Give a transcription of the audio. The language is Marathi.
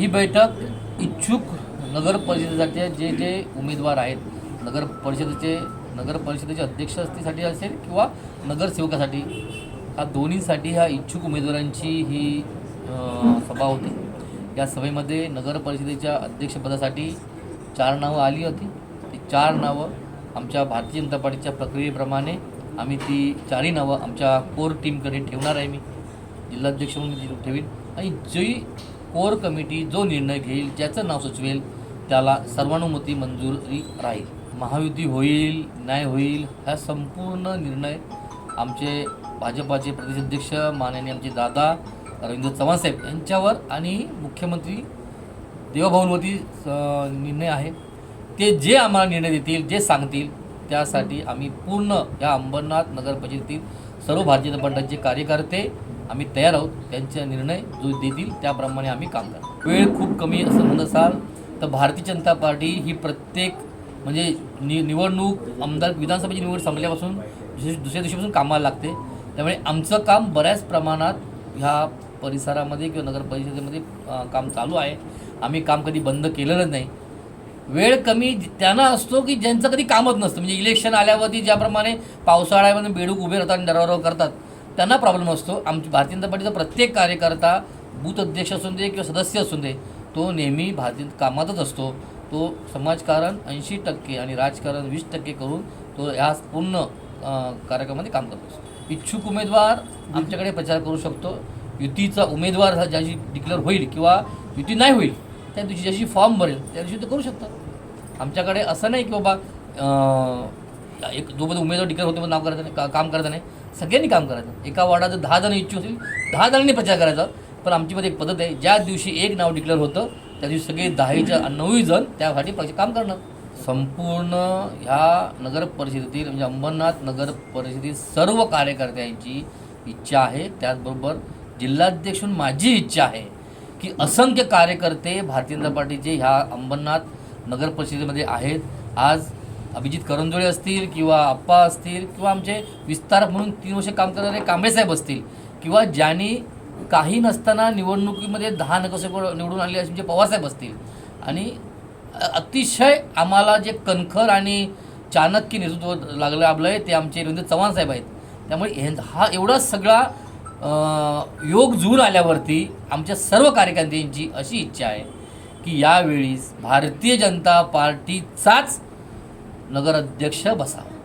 ही बैठक इच्छुक नगर जे जे उमेदवार आहेत नगर परिषदेचे नगर अध्यक्ष असतीसाठी असेल किंवा नगरसेवकासाठी हा दोन्हीसाठी ह्या इच्छुक उमेदवारांची ही सभा होती. या सभेमध्ये नगर परिषदेच्या अध्यक्षपदासाठी चार नावं आली होती. ती चार नावं आमच्या भारतीय जनता पार्टीच्या प्रक्रियेप्रमाणे आम्ही ती चारही नावं आमच्या कोर टीमकडे ठेवणार आहे मी. जिल्हाध्यक्ष म्हणून मी ती ठेवीन. आणि जी कोर कमिटी जो निर्णय घेईल ज्याचं नाव सुचवेल त्याला सर्वानुमती मंजुरी राहील. महायुती होईल न्याय होईल हा संपूर्ण निर्णय आमचे भाजपाचे प्रदेशाध्यक्ष माननीय आमचे दादा रवींद्र चव्हाणसाहेब यांच्यावर आणि मुख्यमंत्री देवाभाऊंवरती निर्णय आहे. ते जे आम्हाला निर्णय देतील जे सांगतील त्यासाठी आम्ही पूर्ण या अंबरनाथ नगर परिषदेतील सर्व भारतीय जनता पक्षाचे कार्यकर्ते आम्ही तयार आहोत. त्यांचा निर्णय जो देतील त्याप्रमाणे आम्ही काम करतो वेळ खूप कमी असं म्हणत असाल तर भारतीय जनता पार्टी ही प्रत्येक म्हणजे नि निवडणूक आमदार विधानसभेची निवड संपल्यापासून दुसऱ्या दुसऱ्या दिवशीपासून कामाला लागते. त्यामुळे आमचं काम बऱ्याच प्रमाणात ह्या परिसरामध्ये किंवा नगर परिषदेमध्ये काम चालू आहे. आम्ही काम कधी बंद केलेलं नाही. वेळ कमी त्यांना असतो की ज्यांचं कधी कामच नसतं. म्हणजे इलेक्शन आल्यावरती ज्याप्रमाणे पावसाळ्यामध्ये बेडूक उभे राहतात आणि दरवावर करतात त्यांना प्रॉब्लेम असतो. आमची भारतीय जनता पार्टीचा प्रत्येक कार्यकर्ता बूथ अध्यक्ष असून दे किंवा सदस्य असून दे तो नेहमी भारतीय कामातच असतो. तो समाजकारण ऐंशी टक्के आणि राजकारण वीस टक्के करून तो ह्या पूर्ण कार्यक्रमामध्ये काम करत. असतो इच्छुक उमेदवार आमच्याकडे प्रचार करू शकतो. युतीचा उमेदवार हा ज्याची डिक्लेअर होईल किंवा युती नाही होईल त्या दिवशी ज्याशी फॉर्म भरेल त्या दिवशी तो करू शकतात. आमच्याकडे असं नाही की बाबा एक जोपर्यंत उमेदवार डिक्लेअर होते नाव करायचं नाही का काम करायचं नाही. सगळ्यांनी काम करायचं. एका वार्डात दहा जण इच्छुक असतील दहा जणांनी प्रचार करायचा. पण आमच्यामध्ये एक पद्धत आहे ज्या दिवशी एक नाव डिक्लेअर होतं त्या दिवशी सगळे दहाच्या नऊ जण त्यासाठी पक्ष काम करणार. संपूर्ण ह्या नगर परिषदेतील म्हणजे अंबरनाथ नगर परिषदेतील सर्व कार्यकर्त्यांची इच्छा आहे. त्याचबरोबर जिल्हाध्यक्ष म्हणून माझी इच्छा आहे की असंख्य कार्यकर्ते भारतीय जनता पार्टीचे ह्या अंबरनाथ नगर परिषदेमध्ये आहेत. आज अभिजित करंजोळे असतील किंवा आप्पा असतील किंवा आमचे विस्तार म्हणून तीन वर्ष काम करणारे कांबळे साहेब असतील किंवा ज्यांनी काही नसताना निवडणुकीमध्ये दहा नगरसेवक निवडून आले असे म्हणजे पवारसाहेब असतील. आणि अतिशय आम्हाला जे कणखर आणि चाणक्य नेतृत्व लागलं आपलं आहे ते आमचे रवींद्र चव्हाण साहेब आहेत. त्यामुळे हे हा एवढा सगळा योग जुळून आल्यावरती आमच्या सर्व कार्यकर्त्यांची अशी इच्छा आहे की यावेळी भारतीय जनता पार्टीचाच नगराध्यक्ष बसावा.